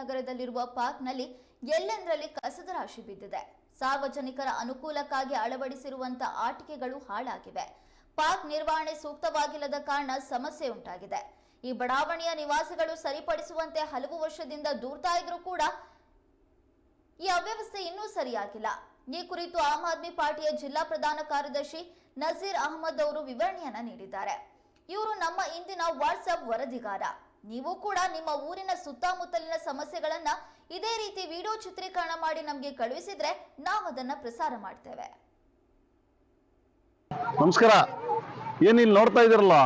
ನಗರದಲ್ಲಿರುವ ಪಾರ್ಕ್ನಲ್ಲಿ ಎಲ್ಲೆಂದರಲ್ಲಿ ಕಸದ ರಾಶಿ ಬಿದ್ದಿದೆ. ಸಾರ್ವಜನಿಕರ ಅನುಕೂಲಕ್ಕಾಗಿ ಅಳವಡಿಸಿರುವಂತ ಆಟಿಕೆಗಳು ಹಾಳಾಗಿವೆ. ಪಾರ್ಕ್ ನಿರ್ವಹಣೆ ಸೂಕ್ತವಾಗಿಲ್ಲದ ಕಾರಣ ಸಮಸ್ಯೆ ಉಂಟಾಗಿದೆ. ಈ ಬಡಾವಣೆಯ ನಿವಾಸಿಗಳು ಸರಿಪಡಿಸುವಂತೆ ಹಲವು ವರ್ಷದಿಂದ ದೂರ್ತಾ ಇದ್ರೂ ಕೂಡ ಈ ಅವ್ಯವಸ್ಥೆ ಇನ್ನೂ ಸರಿಯಾಗಿಲ್ಲ. ಈ ಕುರಿತು ಆಮ್ ಆದ್ಮಿ ಪಾರ್ಟಿಯ ಜಿಲ್ಲಾ ಪ್ರಧಾನ ಕಾರ್ಯದರ್ಶಿ ನಜೀರ್ ಅಹಮದ್ ಅವರು ವಿವರಣೆಯನ್ನ ನೀಡಿದ್ದಾರೆ. ಇವರು ನಮ್ಮ ಇಂದಿನ ವಾಟ್ಸ್ಆಪ್ ವರದಿಗಾರ. ನೀವು ಕೂಡ ನಿಮ್ಮ ಊರಿನ ಸುತ್ತಮುತ್ತಲಿನ ಸಮಸ್ಯೆಗಳನ್ನ ಇದೇ ರೀತಿ ವಿಡಿಯೋ ಚಿತ್ರೀಕರಣ ಮಾಡಿ ನಮಗೆ ಕಳುಹಿಸಿದ್ರೆ ನಾವು ಅದನ್ನ ಪ್ರಸಾರ ಮಾಡ್ತೇವೆ. ನಮಸ್ಕಾರ. ಏನು ಇಲ್ಲಿ ನೋಡ್ತಾ ಇದ್ದೀರಲ್ಲ?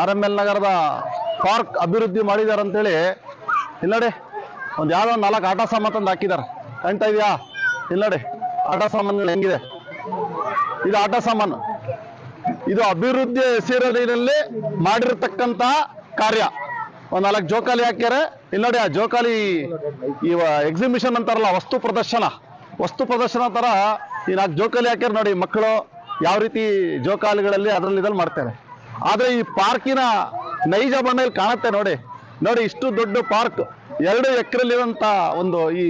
ಆರ್ ಎಂ ಎಲ್ ನಗರದ ಪಾರ್ಕ್ ಅಭಿವೃದ್ಧಿ ಮಾಡಿದ್ದಾರೆ ಅಂತೇಳಿ. ನೋಡಿ, ಒಂದು ಯಾವ್ದೋ ಒಂದು ನಾಲ್ಕು ಆಟ ಸಾಮಾನು ತಂದು ಹಾಕಿದ್ದಾರೆ. ಕಾಣ್ತಾ ಇದೆಯಾ? ಇಲ್ಲಿ ನೋಡಿ, ಆಟ ಸಾಮಾನುಗಳು ಹೆಂಗಿದೆ? ಇದು ಆಟ ಸಾಮಾನು. ಇದು ಅಭಿವೃದ್ಧಿ ಹೆಸರಿನಲ್ಲಿ ಮಾಡಿರತಕ್ಕಂತ ಕಾರ್ಯ. ಒಂದು ನಾಲ್ಕು ಜೋಕಾಲಿ ಹಾಕ್ಯಾರೆ. ಇಲ್ಲಿ ನೋಡಿ ಆ ಜೋಕಾಲಿ ಇವ ಎಕ್ಸಿಬಿಷನ್ ಅಂತಾರಲ್ಲ, ವಸ್ತು ಪ್ರದರ್ಶನ. ವಸ್ತು ಪ್ರದರ್ಶನ ಥರ ಈ ನಾಲ್ಕು ಜೋಕಾಲಿ ಹಾಕ್ಯಾರ ನೋಡಿ ಮಕ್ಕಳು ಯಾವ ರೀತಿ ಜೋಕಾಲಿಗಳಲ್ಲಿ ಅದರಲ್ಲಿ ಇದ್ರಲ್ಲಿ ಮಾಡ್ತಾರೆ. ಆದರೆ ಈ ಪಾರ್ಕಿನ ನೈಜ ಬಣ್ಣ ಕಾಣುತ್ತೆ ನೋಡಿ. ನೋಡಿ ಇಷ್ಟು ದೊಡ್ಡ ಪಾರ್ಕ್, ಎರಡು ಎಕರೆಲಿರುವಂತ ಒಂದು ಈ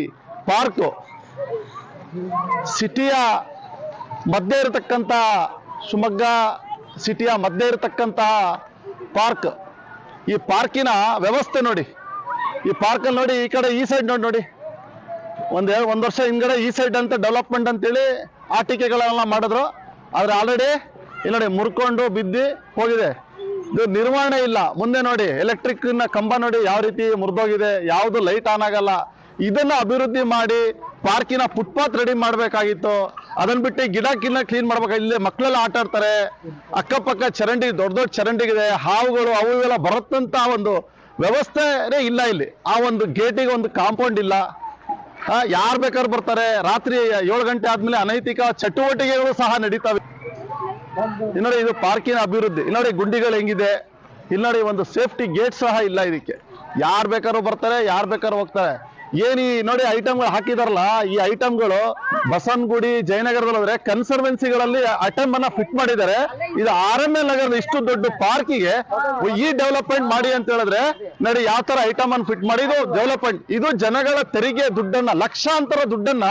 ಪಾರ್ಕ್. ಸಿಟಿಯ ಮಧ್ಯೆ ಇರತಕ್ಕಂಥ ಶಿವಮೊಗ್ಗ ಸಿಟಿಯ ಮಧ್ಯೆ ಇರತಕ್ಕಂಥ ಪಾರ್ಕ್. ಈ ಪಾರ್ಕಿನ ವ್ಯವಸ್ಥೆ ನೋಡಿ. ಈ ಪಾರ್ಕಲ್ಲಿ ನೋಡಿ, ಈ ಕಡೆ ಈ ಸೈಡ್ ನೋಡಿ ನೋಡಿ. ಒಂದು ಒಂದು ವರ್ಷ ಹಿಂದ್ಗಡೆ ಈ ಸೈಡ್ ಅಂತ ಡೆವಲಪ್ಮೆಂಟ್ ಅಂತೇಳಿ ಆಟಿಕೆಗಳೆಲ್ಲ ಮಾಡಿದ್ರು. ಆದರೆ ಆಲ್ರೆಡಿ ಇಲ್ಲಿ ನೋಡಿ ಮುರ್ಕೊಂಡು ಬಿದ್ದು ಹೋಗಿದೆ. ಇದು ನಿರ್ವಹಣೆ ಇಲ್ಲ. ಮುಂದೆ ನೋಡಿ ಎಲೆಕ್ಟ್ರಿಕ್ನ ಕಂಬ ನೋಡಿ ಯಾವ ರೀತಿ ಮುರಿದೋಗಿದೆ, ಯಾವುದು ಲೈಟ್ ಆನ್ ಆಗಲ್ಲ. ಇದನ್ನ ಅಭಿವೃದ್ಧಿ ಮಾಡಿ ಪಾರ್ಕಿನ ಫುಟ್ಪಾತ್ ರೆಡಿ ಮಾಡಬೇಕಾಗಿತ್ತು. ಅದನ್ನ ಬಿಟ್ಟು ಗಿಡ ಗಿಡ ಕ್ಲೀನ್ ಮಾಡ್ಬೇಕು? ಇಲ್ಲಿ ಮಕ್ಕಳೆಲ್ಲ ಆಟ ಆಡ್ತಾರೆ. ಅಕ್ಕಪಕ್ಕ ಚರಂಡಿ, ದೊಡ್ಡ ದೊಡ್ಡ ಚರಂಡಿಗಿದೆ ಹಾವುಗಳು ಅವು ಇವೆಲ್ಲ ಬರುತ್ತಂತ ಒಂದು ವ್ಯವಸ್ಥೆನೇ ಇಲ್ಲ ಇಲ್ಲಿ. ಆ ಒಂದು ಗೇಟಿಗೆ ಒಂದು ಕಾಂಪೌಂಡ್ ಇಲ್ಲ. ಯಾರು ಬೇಕಾದ್ರೂ ಬರ್ತಾರೆ. ರಾತ್ರಿ ಏಳು ಗಂಟೆ ಆದ್ಮೇಲೆ ಅನೈತಿಕ ಚಟುವಟಿಕೆಗಳು ಸಹ ನಡೀತವೆ. ಇನ್ನೋಡಿ ನೋಡಿ ಇದು ಪಾರ್ಕಿನ ಅಭಿವೃದ್ಧಿ. ಇನ್ನೋಡಿ ನೋಡಿ ಗುಂಡಿಗಳು ಹೆಂಗಿದೆ. ಇಲ್ಲಿ ನೋಡಿ ಒಂದು ಸೇಫ್ಟಿ ಗೇಟ್ ಸಹ ಇಲ್ಲ ಇದಕ್ಕೆ. ಯಾರು ಬೇಕಾದ್ರೂ ಬರ್ತಾರೆ, ಯಾರು ಬೇಕಾದ್ರೂ ಹೋಗ್ತಾರೆ. ಏನ್ ಈ ನೋಡಿ ಐಟಮ್ಗಳು ಹಾಕಿದಾರಲ್ಲ, ಈ ಐಟಮ್ಗಳು ಬಸವನಗುಡಿ, ಜಯನಗರದಲ್ಲಿ ಹೋದ್ರೆ ಕನ್ಸರ್ವೆನ್ಸಿಗಳಲ್ಲಿ ಐಟಮ್ ಅನ್ನ ಫಿಟ್ ಮಾಡಿದ್ದಾರೆ. ಇದು ಆರ್ ಎಂ ಎಲ್ ನಗರದ ಇಷ್ಟು ದೊಡ್ಡ ಪಾರ್ಕಿಗೆ ಈ ಡೆವಲಪ್ಮೆಂಟ್ ಮಾಡಿ ಅಂತ ಹೇಳಿದ್ರೆ, ನೋಡಿ ಯಾವ ತರ ಐಟಮ್ ಅನ್ನ ಫಿಟ್ ಮಾಡಿ, ಇದು ಡೆವಲಪ್ಮೆಂಟ್ ಇದು ಜನಗಳ ತೆರಿಗೆ ದುಡ್ಡನ್ನ, ಲಕ್ಷಾಂತರ ದುಡ್ಡನ್ನ,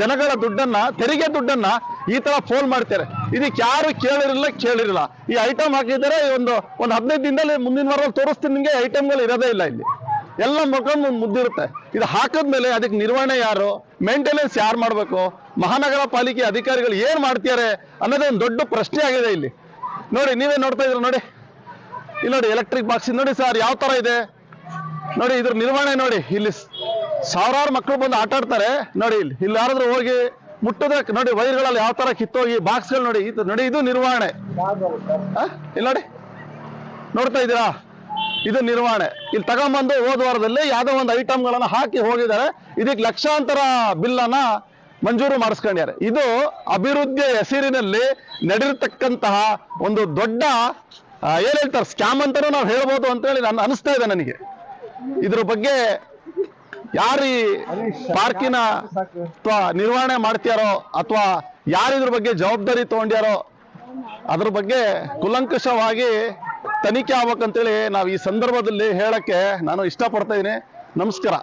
ಜನಗಳ ದುಡ್ಡನ್ನ, ತೆರಿಗೆ ದುಡ್ಡನ್ನ ಈ ತರ ಫೋನ್ ಮಾಡ್ತಾರೆ. ಇದಕ್ಕೆ ಯಾರು ಕೇಳಿರಲಿಲ್ಲ ಕೇಳಿರಲಿಲ್ಲ. ಈ ಐಟಮ್ ಹಾಕಿದ್ದಾರೆ ಒಂದು ಒಂದು ಹದಿನೈದು ದಿನದಲ್ಲಿ ಮುಂದಿನ ವಾರ ತೋರಿಸ್ತೀನಿ ನಿಮಗೆ ಐಟಮ್ಗಳು ಇರೋದೇ ಇಲ್ಲ ಇಲ್ಲಿ. ಎಲ್ಲ ಮುಖಂಡ್ ಮುದ್ದಿರುತ್ತೆ. ಇದು ಹಾಕಿದ್ಮೇಲೆ ಅದಕ್ಕೆ ನಿರ್ವಹಣೆ ಯಾರು? ಮೇಂಟೆನೆನ್ಸ್ ಯಾರು ಮಾಡಬೇಕು? ಮಹಾನಗರ ಪಾಲಿಕೆ ಅಧಿಕಾರಿಗಳು ಏನು ಮಾಡ್ತಿದ್ದಾರೆ ಅನ್ನೋದೇ ಒಂದು ದೊಡ್ಡ ಪ್ರಶ್ನೆ ಆಗಿದೆ ಇಲ್ಲಿ. ನೋಡಿ ನೀವೇ ನೋಡ್ತಾ ಇದ್ರ ನೋಡಿ? ಇಲ್ಲಿ ನೋಡಿ ಎಲೆಕ್ಟ್ರಿಕ್ ಬಾಕ್ಸ್ ನೋಡಿ ಸರ್ ಯಾವ ತರ ಇದೆ? ನೋಡಿ ಇದ್ರ ನಿರ್ವಹಣೆ ನೋಡಿ. ಇಲ್ಲಿ ಸಾವಿರಾರು ಮಕ್ಕಳು ಬಂದು ಆಟ ಆಡ್ತಾರೆ. ನೋಡಿ ಇಲ್ಲಿ ಇಲ್ಲಿ ಯಾರಾದ್ರೂ ಹೋಗಿ ಮುಟ್ಟದ ನೋಡಿ ವೈರ್ಗಳಲ್ಲಿ ಯಾವ ತರ ಕಿತ್ತೋಗಿ ಬಾಕ್ಸ್ಗಳು ನೋಡಿ ಇದು ನೋಡಿ ಇದು ನಿರ್ವಹಣೆ. ಇಲ್ಲಿ ನೋಡಿ. ನೋಡ್ತಾ ಇದ್ದೀರಾ? ಇದು ನಿರ್ವಹಣೆ. ಇಲ್ಲಿ ತಗೊಂಬಂದು ಹೋದ ವಾರದಲ್ಲಿ ಯಾವುದೋ ಒಂದು ಐಟಮ್ಗಳನ್ನ ಹಾಕಿ ಹೋಗಿದ್ದಾರೆ. ಇದಕ್ಕೆ ಲಕ್ಷಾಂತರ ಬಿಲ್ಲನ್ನು ಮಂಜೂರು ಮಾಡಿಸ್ಕೊಂಡಿದ್ದಾರೆ. ಇದು ಅಭಿವೃದ್ಧಿಯ ಹೆಸರಿನಲ್ಲಿ ನಡೆದಿರ್ತಕ್ಕಂತಹ ಒಂದು ದೊಡ್ಡ ಏನ್ ಹೇಳ್ತಾರೆ ಸ್ಕ್ಯಾಮ್ ಅಂತಾನೂ ನಾವು ಹೇಳ್ಬೋದು ಅಂತೇಳಿ ನಾನು ಅನಿಸ್ತಾ ಇದೆ ನನಗೆ. ಇದ್ರ ಬಗ್ಗೆ ಯಾರು ಪಾರ್ಕಿನ ಅಥವಾ ನಿರ್ವಹಣೆ ಮಾಡ್ತೀಯಾರೋ ಅಥವಾ ಯಾರಿದ್ರ ಬಗ್ಗೆ ಜವಾಬ್ದಾರಿ ತಗೊಂಡ್ಯಾರೋ ಅದ್ರ ಬಗ್ಗೆ ಕುಲಂಕಷವಾಗಿ ತನಿಖೆ ಆಗ್ಬೇಕಂತೇಳಿ ನಾವು ಈ ಸಂದರ್ಭದಲ್ಲಿ ಹೇಳಕ್ಕೆ ನಾನು ಇಷ್ಟಪಡ್ತಾ ಇದ್ದೀನಿ ನಮಸ್ಕಾರ.